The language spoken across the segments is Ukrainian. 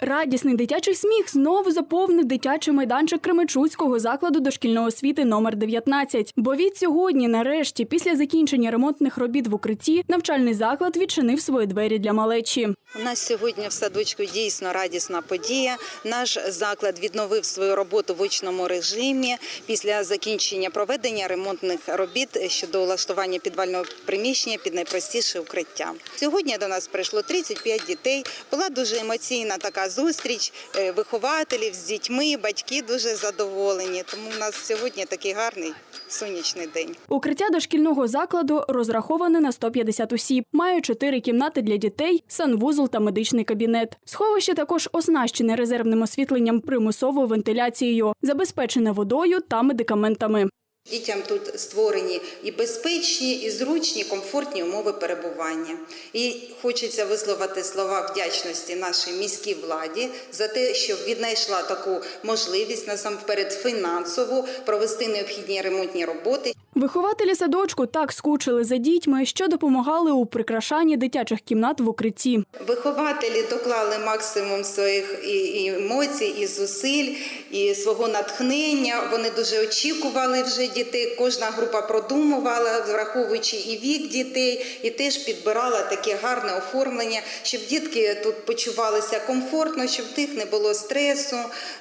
Радісний дитячий сміх знову заповнив дитячий майданчик Кременчуцького закладу дошкільної освіти номер 19. Бо від сьогодні, нарешті, після закінчення ремонтних робіт в укритті, навчальний заклад відчинив свої двері для малечі. У нас сьогодні в садочку дійсно радісна подія. Наш заклад відновив свою роботу в очному режимі після закінчення проведення ремонтних робіт щодо влаштування підвального приміщення під найпростіше укриття. Сьогодні до нас прийшло 35 дітей. Була дуже емоційна така зустріч е, вихователів з дітьми. Батьки дуже задоволені. Тому у нас сьогодні такий гарний сонячний день. Укриття дошкільного закладу розраховане на 150 осіб. Має чотири кімнати для дітей, санвузол та медичний кабінет. Сховище також оснащене резервним освітленням примусовою вентиляцією, забезпечене водою та медикаментами. Дітям тут створені і безпечні, і зручні, комфортні умови перебування. І хочеться висловити слова вдячності нашій міській владі за те, що віднайшла таку можливість насамперед фінансову провести необхідні ремонтні роботи. Вихователі садочку так скучили за дітьми, що допомагали у прикрашанні дитячих кімнат в укритті. Вихователі доклали максимум своїх і, емоцій, і зусиль, і свого натхнення. Вони дуже очікували вже дітей. Кожна група продумувала, враховуючи і вік дітей, і теж підбирала таке гарне оформлення, щоб дітки тут почувалися комфортно, щоб в них не було стресу,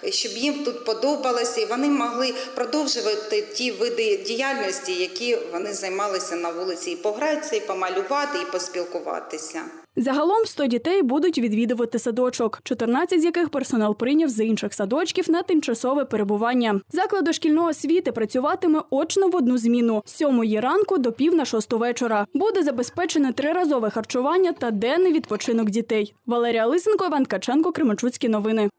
щоб їм тут подобалося, і вони могли продовжувати ті види діяльності, які вони займалися на вулиці, і погратися, і помалювати, і поспілкуватися. Загалом 100 дітей будуть відвідувати садочок, 14 з яких персонал прийняв з інших садочків на тимчасове перебування. Заклад дошкільної освіти працюватиме очно в одну зміну з 7 ранку до пів на шосту вечора. Буде забезпечене триразове харчування та денний відпочинок дітей. Валерія Лисенко, Іван Ткаченко, Кременчуцькі новини.